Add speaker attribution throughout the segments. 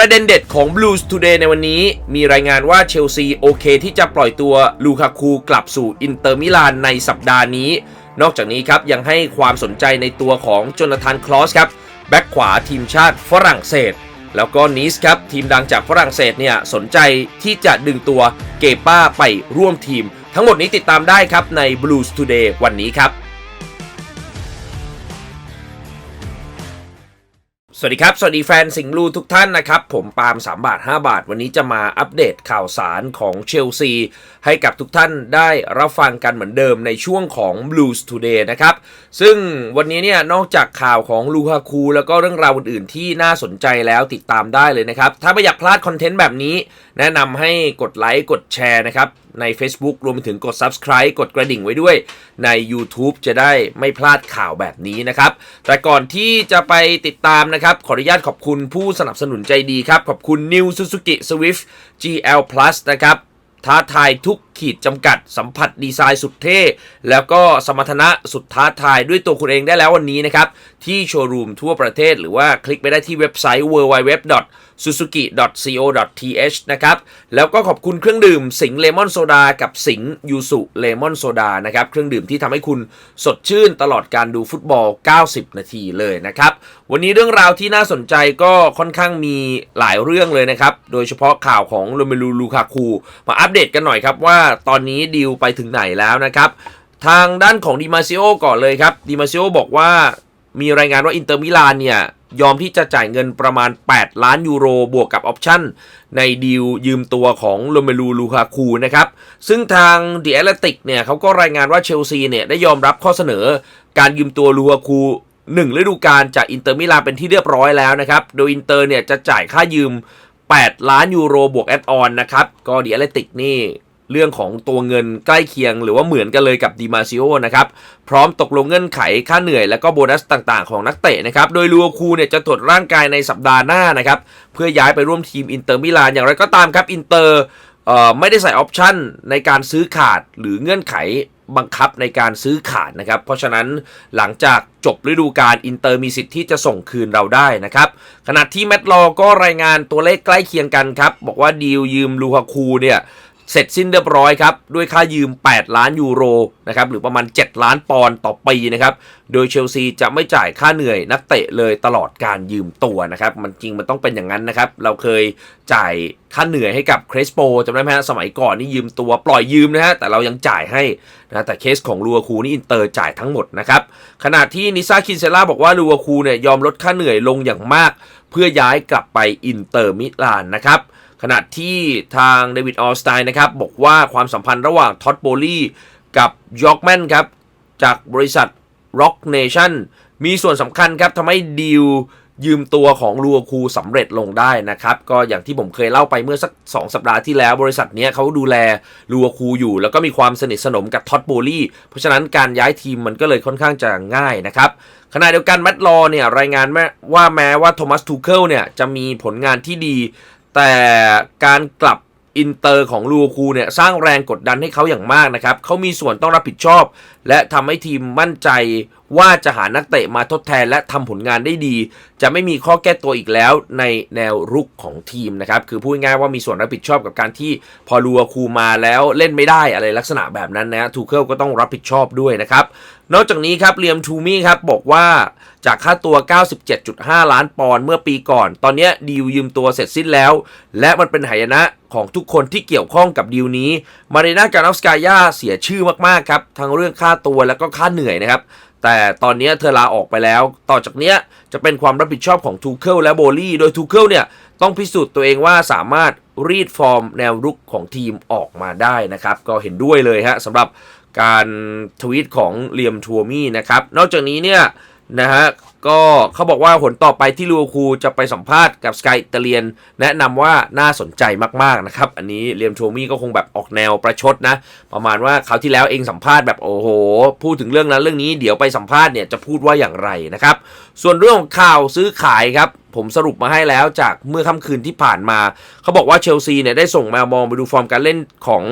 Speaker 1: ประเด็นเด็ดของ Blues Today ในวันนี้ มีรายงานว่าเชลซีโอเคที่จะปล่อยตัวลูคาคูกลับสู่อินเตอร์มิลานในสัปดาห์นี้ นอกจากนี้ครับยังให้ความสนใจในตัวของโจนาธานคลอสครับแบ็กขวาทีมชาติฝรั่งเศส แล้วก็นีสครับทีมดังจากฝรั่งเศสเนี่ยสนใจที่จะดึงตัวเกป้าไปร่วมทีม ทั้งหมดนี้ติดตามได้ครับใน Blues Today วันนี้ครับ สวัสดีครับ สวัสดีแฟนสิงห์บลูทุกท่านนะครับ ผมปาล์ม3 บาท 5 บาท วันนี้จะมาอัปเดตข่าวสารของเชลซี ให้กับทุกท่านได้รับฟังกันเหมือนเดิมในช่วงของ Blues Today นะครับ ซึ่งวันนี้เนี่ยนอกจากข่าวของลูฮาคูแล้วก็เรื่องราวอื่นๆ ที่น่าสนใจแล้วติดตามได้เลยนะครับ ถ้าไม่อยากพลาดคอนเทนต์แบบนี้ แนะนำให้กดไลค์กดแชร์นะครับ ใน Facebook รวมไปถึงกด Subscribe กดกระดิ่งไว้ด้วยใน YouTube จะได้ไม่พลาดข่าวแบบนี้นะครับ แต่ก่อนที่จะไปติดตามนะครับ ขออนุญาตขอบคุณผู้สนับสนุนใจดีครับ ขอบคุณ New Suzuki Swift GL Plus นะครับท้าทายทุกขีดจำกัดสัมผัสดีไซน์สุดเท่ แล้วก็สมรรถนะสุดท้าทายด้วยตัวคุณเองได้แล้ววันนี้นะครับ ที่โชว์รูมทั่วประเทศหรือว่าคลิกไปได้ที่เว็บไซต์ www suzuki.co.th นะครับ แล้วก็ขอบคุณเครื่องดื่มสิงเลมอนโซดากับสิงยูสุเลมอนโซดานะครับ เครื่องดื่มที่ทำให้คุณสดชื่นตลอดการดูฟุตบอล 90 นาทีเลยนะครับ วันนี้เรื่องราวที่น่าสนใจก็ค่อนข้างมีหลายเรื่องเลยนะครับ โดยเฉพาะข่าวของโรเมลูลูคาคูมาอัปเดตกันหน่อยครับว่าตอนนี้ดีลไปถึงไหนแล้วนะครับทางด้านของดิมาซิโอก่อนเลยครับดิมาซิโอบอกว่ามีรายงานว่าอินเตอร์มิลานเนี่ย ยอมที่จะจ่ายเงินประมาณ 8 ล้านยูโรบวกกับออปชั่น ในดีลยืมตัวของโรเมลูลูคาคูนะครับ ซึ่งทางเดิแอตเลติกเนี่ยเขาก็รายงานว่าเชลซีเนี่ยได้ยอมรับข้อเสนอการยืมตัวลูคาคูหนึ่งฤดูกาลจากอินเตอร์มิลานเป็นที่เรียบร้อยแล้วนะครับ โดยอินเตอร์เนี่ยจะจ่ายค่ายืม 8 ล้านยูโรบวกแอดออนนะครับ ก็เดิแอตเลติกนี่ เรื่องของตัวเงินใกล้เคียงหรือว่าเหมือนกันเลยกับดิมาซิโอนะครับ พร้อมตกลงเงื่อนไขค่าเหนื่อยและก็โบนัสต่างๆของนักเตะนะครับ โดยลูคูเนี่ยจะตรวจร่างกายในสัปดาห์หน้านะครับ เพื่อย้ายไปร่วมทีมอินเตอร์มิลานอย่างไรก็ตามครับอินเตอร์ไม่ได้ใส่ออปชั่นในการซื้อขาดหรือเงื่อนไขบังคับในการซื้อขาดนะครับ เพราะฉะนั้นหลังจากจบฤดูกาลอินเตอร์มีสิทธิ์ที่จะส่งคืนเราได้นะครับ ขณะที่แมตต์ลอก็รายงานตัวเลขใกล้เคียงกันครับ บอกว่าดีลยืมลูคาคูเนี่ย เสร็จสิ้นเรียบร้อยครับ ด้วยค่ายืม 8 ล้านยูโรนะครับหรือประมาณ 7 ล้านปอนด์ต่อปีนะครับ โดยเชลซีจะไม่จ่ายค่าเหนื่อยนักเตะเลยตลอดการยืมตัวนะครับ มันจริงมันต้องเป็นอย่างนั้นนะครับ เราเคยจ่ายค่าเหนื่อยให้กับเครสโปจำได้ไหมฮะสมัยก่อนนี่ยืมตัวปล่อยยืมนะฮะแต่เรายังจ่ายให้นะแต่เคสของลูอาคูนี่อินเตอร์จ่ายทั้งหมดนะครับขณะที่นิซาคินเซล่าบอกว่าลูอาคูเนี่ยยอมลดค่าเหนื่อยลงอย่างมาก เพื่อย้ายกลับไปอินเตอร์มิลานนะครับ ขณะที่ทางเดวิดออสไตน์นะครับบอกว่าความสัมพันธ์ระหว่างท็อตโบลี่กับยอร์กแมนครับจากบริษัท Rock Nation มีส่วนสำคัญครับทำให้ดีลยืมตัวของลูอาคูสำเร็จลงได้นะครับ ก็อย่างที่ผมเคยเล่าไปเมื่อสัก 2 สัปดาห์ที่แล้ว บริษัทนี้เขาดูแลลูอาคูอยู่ แล้วก็มีความสนิทสนมกับท็อตโบลี่เพราะฉะนั้นการย้ายทีมมันก็เลยค่อนข้างจะง่ายนะครับขณะเดียวกันแมตต์ลอเนี่ยรายงานว่าแม้ว่าโทมัสทูเคิลเนี่ยจะมีผลงานที่ดี แต่การกลับอินเตอร์ของลูคูเนี่ยสร้างแรงกดดันให้เขาอย่างมากนะครับเขามีส่วนต้องรับผิดชอบ และทำให้ทีมมั่นใจ ว่าจะหานักเตะมาทดแทนและทำผลงานได้ดี จะไม่มีข้อแก้ตัวอีกแล้วในแนวรุกของทีมนะครับ คือพูดง่ายว่ามีส่วนรับผิดชอบกับการที่พอลูคูมาแล้วเล่นไม่ได้อะไรลักษณะแบบนั้นนะทูเคิลก็ต้องรับผิดชอบด้วยนะครับ นอกจากนี้ครับเลียมทูมี่ครับบอกว่าจากค่าตัว 97.5 ล้านปอนด์เมื่อปีก่อน ตอนนี้ดีลยืมตัวเสร็จสิ้นแล้ว และมันเป็นหายนะของทุกคนที่เกี่ยวข้องกับดีลนี้ มารีนาการอฟสกายาเสียชื่อมากๆครับ ทั้งเรื่องค่าตัวแล้วก็ค่าเหนื่อยนะครับ แต่ตอนนี้เธอลาออกไปแล้ว ต่อจากเนี้ยจะเป็นความรับผิดชอบของทูเคิลและโบลี่ โดยทูเคิลเนี่ยต้องพิสูจน์ตัวเองว่าสามารถรีดฟอร์มแนวรุกของทีมออกมาได้นะครับ ก็เห็นด้วยเลยฮะสำหรับการทวีตของเลียมทัวมี่นะครับ นอกจากนี้เนี่ยนะฮะ ก็เขาบอกว่าผลต่อไปที่ลูคูจะไปสัมภาษณ์กับสกายอิตาเลียน แนะนำว่าน่าสนใจมากๆนะครับ อันนี้เลียมโทมี่ก็คงแบบออกแนวประชดนะ ประมาณว่าคราที่แล้วเองสัมภาษณ์แบบโอ้โห พูดถึงเรื่องนั้นเรื่องนี้เดี๋ยวไปสัมภาษณ์เนี่ยจะพูดว่าอย่างไรนะครับ ส่วนเรื่องของข่าวซื้อขายครับผมสรุปมาให้แล้วจากเมื่อค่ำคืนที่ผ่านมา เขาบอกว่าเชลซีเนี่ยได้ส่งแมวมองไปดูฟอร์มการเล่นของ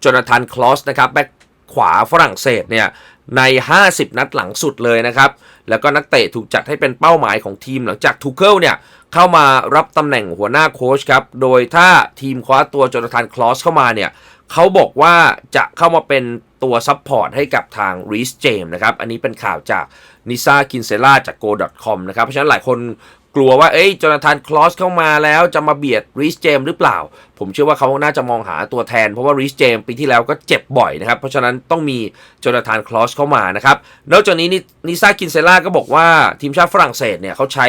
Speaker 1: โจนาธานคลอสนะครับแบ็คขวาฝรั่งเศสเนี่ย ใน 50 นัดหลังสุดเลยนะครับ แล้วก็นักเตะถูกจัดให้เป็นเป้าหมายของทีมหลังจากทูเคิลเนี่ย เข้ามารับตำแหน่งหัวหน้าโค้ชครับ โดยถ้าทีมคว้าตัวโจนาธานคลอสเข้ามาเนี่ย เขาบอกว่าจะเข้ามาเป็นตัวซัพพอร์ตให้กับทางรีสเจมนะครับ อันนี้เป็นข่าวจากนิซาคินเซล่าจาก go.com นะครับ เพราะฉะนั้นหลายคน กลัวว่าเอ้ยโจนาธานคลอสเข้ามาแล้วจะมาเบียดรีสเจมหรือเปล่า ผมเชื่อว่าเขาน่าจะมองหาตัวแทน เพราะว่ารีสเจมปีที่แล้วก็เจ็บบ่อยนะครับ เพราะฉะนั้นต้องมีโจนาธานคลอสเข้ามานะครับ นอกจากนี้นิซาคินเซล่าก็บอกว่าทีมชาติฝรั่งเศสเนี่ยเขาใช้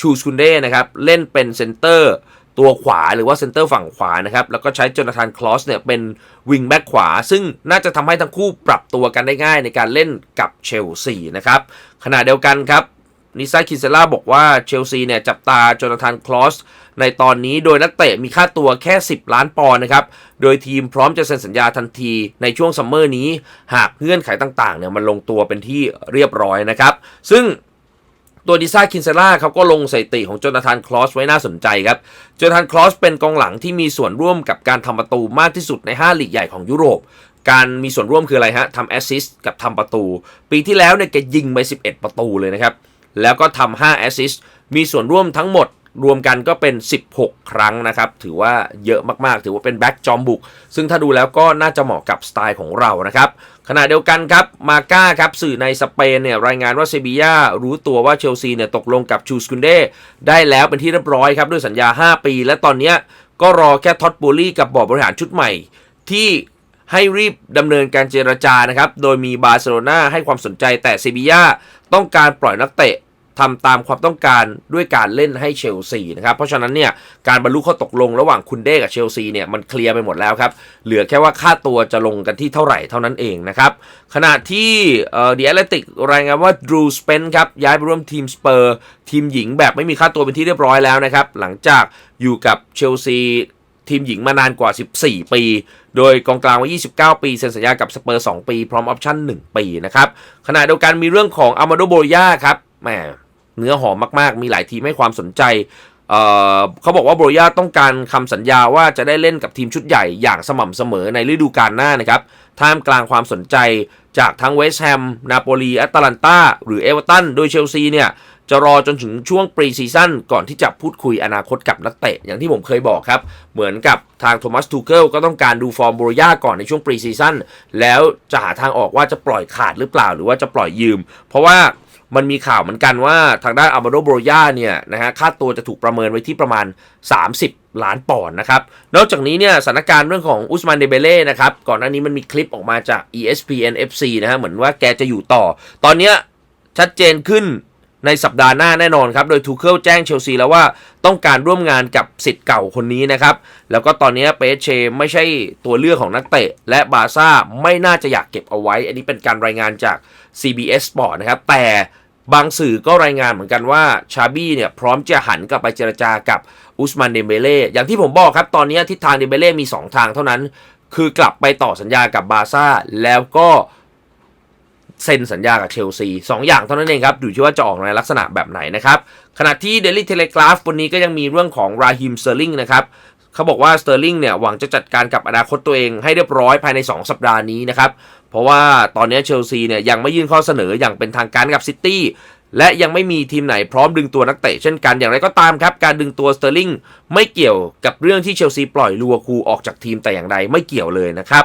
Speaker 1: ชูสคุนเด้นะครับเล่นเป็นเซนเตอร์ตัวขวาหรือว่าเซนเตอร์ฝั่งขวานะครับ แล้วก็ใช้โจนาธานคลอสเนี่ยเป็นวิงแบ็กขวา ซึ่งน่าจะทำให้ทั้งคู่ปรับตัวกันได้ง่ายในการเล่นกับเชลซีนะครับขณะเดียวกันครับ นิซาคินเซล่าบอกว่าเชลซีเนี่ยจับตาโจนาธานคลอสในตอนนี้โดยนักเตะมีค่าตัวแค่ 10 ล้านปอนด์นะครับ โดยทีมพร้อมจะเซ็นสัญญาทันทีในช่วงซัมเมอร์นี้ หากเงื่อนไขต่างๆเนี่ยมันลงตัวเป็นที่เรียบร้อยนะครับ ซึ่งตัวดิซ่าคินเซล่าเขาก็ลงสถิติของโจนาธานคลอสไว้น่าสนใจครับ โจนาธานคลอสเป็นกองหลังที่มีส่วนร่วมกับการทำประตูมากที่สุดใน 5 ลีกใหญ่ของยุโรป การมีส่วนร่วมคืออะไรฮะทำแอสซิสต์กับทำประตู ปีที่แล้วเนี่ยแกยิงไป 11 ประตูเลยนะครับ แล้วก็ทำ5แอสซิสมีส่วนร่วมทั้งหมดรวมกันก็เป็น 16 ครั้งนะครับ ถือว่าเยอะมากๆ ถือว่าเป็นแบ็กจอมบุก ซึ่งถ้าดูแล้วก็น่าจะเหมาะกับสไตล์ของเรานะครับ ขณะเดียวกันครับ มาก้าครับ สื่อในสเปนเนี่ยรายงานว่าเซบีย่ารู้ตัวว่าเชลซีเนี่ยตกลงกับชูสกุนเดได้แล้วเป็นที่เรียบร้อยครับ ด้วยสัญญา 5 ปี และตอนนี้ก็รอแค่ท็อตบูลลี่กับบอร์ดบริหารชุดใหม่ ที่ให้รีบดำเนินการเจรจานะครับ โดยมีบาร์เซโลนาให้ความสนใจแต่เซบีย่าต้องการปล่อยนักเตะทำตามความต้องการด้วยการเล่นให้เชลซีนะครับเพราะฉะนั้นเนี่ยการบรรลุข้อตกลงระหว่างคุณเด้กับเชลซีเนี่ยมันเคลียร์ไปหมดแล้วครับ เหลือแค่ว่าค่าตัวจะลงกันที่เท่าไหร่เท่านั้นเองนะครับ ขณะที่เอ่อ The Athletic รายงานว่าดรูสเปนครับ ย้ายไปร่วมทีมสเปอร์ ทีมหญิงแบบไม่มีค่าตัวเป็นที่เรียบร้อยแล้วนะครับ หลังจากอยู่กับเชลซี ทีมหญิงมานานกว่า 14 ปี โดยกองกลางวัย29 ปี เซ็นสัญญากับสเปอร์ 2 ปี พร้อมออปชั่น 1 ปีนะครับ ขณะเดียวกันมีเรื่องของอามาโดโบยาครับ แหม เนื้อหอมมาก ๆ มีหลายทีมให้ความสนใจเเขาบอกว่าโบรยาต้องการคำสัญญาว่าจะได้เล่นกับทีมชุดใหญ่อย่างสม่ำเสมอในฤดูกาลหน้านะครับ ท่ามกลางความสนใจจากทั้งเวสต์แฮม นาโปลีแอตแลนตาหรือเอเวอร์ตัน โดยเชลซีเนี่ย จะรอจนถึงช่วงปรีซีซั่นก่อนที่จะพูดคุยอนาคตกับนักเตะ อย่างที่ผมเคยบอกครับ เหมือนกับทางโทมัสทูเกิลก็ต้องการดูฟอร์มโบรยาก่อนในช่วงปรีซีซั่นแล้วจะหาทางออกว่าจะปล่อยขาดหรือเปล่าหรือว่าจะปล่อยยืม เพราะว่ามันมีข่าวเหมือนกันว่าทางด้านอามาโดโบรยาเนี่ยนะฮะค่าตัวจะถูกประเมินไว้ที่ประมาณ 30 ล้านปอนด์นะครับ นอกจากนี้เนี่ยสถานการณ์เรื่องของอุสมานเดเบเล่นะครับ ก่อนหน้านี้มันมีคลิปออกมาจาก ESPN FC นะฮะเหมือนว่าแกจะอยู่ต่อ ตอนเนี้ยชัดเจนขึ้น ในสัปดาห์หน้าแน่นอนครับ โดยทูเคิลแจ้งเชลซีแล้วว่าต้องการร่วมงานกับสิทธิ์เก่าคนนี้นะครับ แล้วก็ตอนนี้เปเชไม่ใช่ตัวเลือกของนักเตะ และบาซ่าไม่น่าจะอยากเก็บเอาไว้ อันนี้เป็นการรายงานจาก CBS Sport นะครับ แต่บางสื่อก็รายงานเหมือนกันว่าชาบี้เนี่ยพร้อมจะหันกลับไปเจรจากับอุสมานเดมเบเล่อย่างที่ผมบอกครับ ตอนนี้ทิศทางเดมเบเล่มี 2 ทางเท่านั้น คือกลับไปต่อสัญญากับบาซ่าแล้วก็ เซ็นสัญญากับเชลซีสองอย่างเท่านั้นเองครับอยู่ที่ว่าจะออกในลักษณะแบบไหนนะครับ ขณะที่ Daily Telegraph วันนี้ก็ยังมีเรื่องของราฮิมเซอร์ลิงนะครับเขาบอกว่าสเตอร์ลิงเนี่ยหวังจะจัดการกับอนาคตตัวเองให้เรียบร้อยภายใน 2 สัปดาห์นี้นะครับ เพราะว่าตอนนี้เชลซีเนี่ยยังไม่ยื่นข้อเสนออย่างเป็นทางการกับซิตี้และยังไม่มีทีมไหนพร้อมดึงตัวนักเตะเช่นกันอย่างไรก็ตามครับ การดึงตัวสเตอร์ลิงไม่เกี่ยวกับเรื่องที่เชลซีปล่อยลัวคูออกจากทีมแต่อย่างใดไม่เกี่ยวเลยนะครับ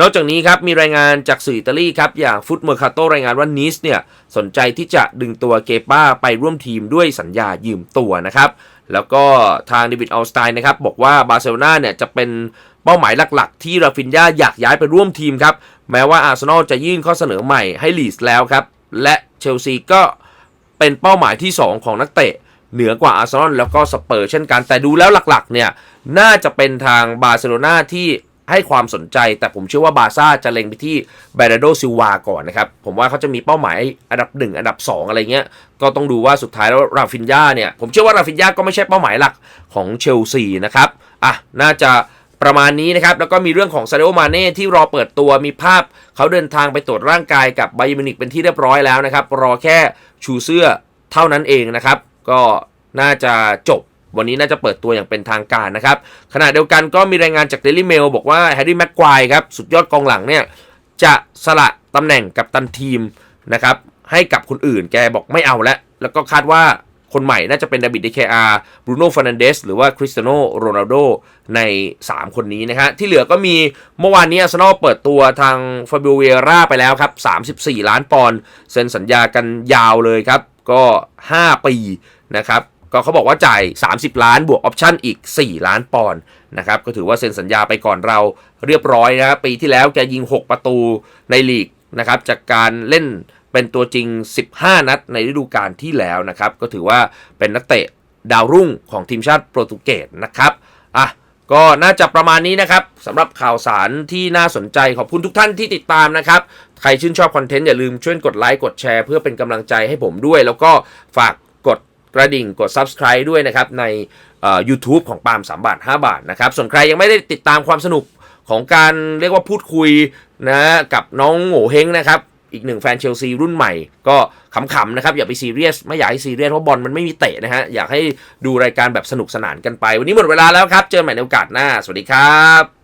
Speaker 1: นอกจากนี้ครับมีรายงานจากสื่ออิตาลีครับอย่างฟุตเมอร์คาโตรายงานว่านิสเนี่ยสนใจที่จะดึงตัวเกป้าไปร่วมทีมด้วยสัญญายืมตัวนะครับแล้วก็ทางเดวิดอัลสไตน์นะครับบอกว่าบาร์เซโลนาเนี่ยจะเป็นเป้าหมายหลักๆ ที่ราฟินยาอยากย้ายไปร่วมทีมครับแม้ว่าอาร์เซนอลจะยื่นข้อเสนอใหม่ให้ลีสแล้วครับและเชลซีก็เป็นเป้าหมายที่ 2 ของนักเตะเหนือกว่าอาร์เซนอลแล้วก็สเปอร์เช่นกันแต่ดูแล้วหลักๆเนี่ยน่าจะเป็นทางบาร์เซโลนาที่ ให้ความสนใจ แต่ผมเชื่อว่าบาซ่าจะเล็งไปที่เบรโดซิวาก่อนนะครับ ผมว่าเขาจะมีเป้าหมายอันดับ 1 อันดับ 2 อะไรเงี้ย ก็ต้องดูว่าสุดท้ายแล้วราฟินยาเนี่ย ผมเชื่อว่าราฟินยาก็ไม่ใช่เป้าหมายหลักของเชลซีนะครับอะน่าจะประมาณนี้นะครับ แล้วก็มีเรื่องของซาเดโอมาเน่ที่รอเปิดตัวมีภาพ เขาเดินทางไปตรวจร่างกายกับไบมินิกเป็นที่เรียบร้อยแล้วนะครับ รอแค่ชูเสื้อเท่านั้นเองนะครับ ก็น่าจะจบ วันนี้น่าจะเปิดตัวอย่างเป็นทางการนะครับ ขณะเดียวกันก็มีรายงานจาก Daily Mail บอกว่าแฮร์รี่แม็กควายครับสุดยอดกองหลังเนี่ยจะสละตำแหน่งกับตันทีมนะครับให้กับคนอื่นแกบอกไม่เอาแล้ว แล้วก็คาดว่าคนใหม่น่าจะเป็นดาบิดเดเคอาร์บรูโน่ฟ r นันเดสหรือว่าคริสเตียโนโรนัลโดใน 3 คนนี้นะฮะที่เหลือก็มีเมื่อวานนี้อาร์เซนอลเปิดตัวทางฟาบิโอเวราไปแล้วครับ 34 ล้านปอนด์เซ็นสัญญากันยาวเลยครับ ก็ 5 ปีนะครับ ก็เขาบอกว่าจ่าย 30 ล้านบวกออปชั่นอีก 4 ล้านปอนด์นะครับก็ถือว่าเซ็นสัญญาไปก่อนเราเรียบร้อยนะครับปีที่แล้วแกยิง 6 ประตูในลีกนะครับจากการเล่นเป็นตัวจริง 15 นัดในฤดูกาลที่แล้วนะครับก็ถือว่าเป็นนักเตะดาวรุ่งของทีมชาติโปรตุเกสนะครับอะก็น่าจะประมาณนี้นะครับสำหรับข่าวสารที่น่าสนใจขอบคุณทุกท่านที่ติดตามนะครับ ใครชื่นชอบคอนเทนต์อย่าลืมช่วยกดไลค์กดแชร์เพื่อเป็นกำลังใจให้ผมด้วย แล้วก็ฝากกดก ระดิ่งกด Subscribe ด้วยนะครับใน YouTube ของปาล์ม3บาท 5 บาทนะครับส่วนใครยังไม่ได้ติดตามความสนุกของการเรียกว่าพูดคุยนะกับน้องโง่เฮงนะครับอีกหนึ่งแฟนเชลซีรุ่นใหม่ ก็ขำๆนะครับ อย่าไปซีเรียส ไม่อยากให้ซีเรียสเพราะบอลมันไม่มีเตะนะฮะ อยากให้ดูรายการแบบสนุกสนานกันไป วันนี้หมดเวลาแล้วครับ เจอกันใหม่ในโอกาสหน้า สวัสดีครับ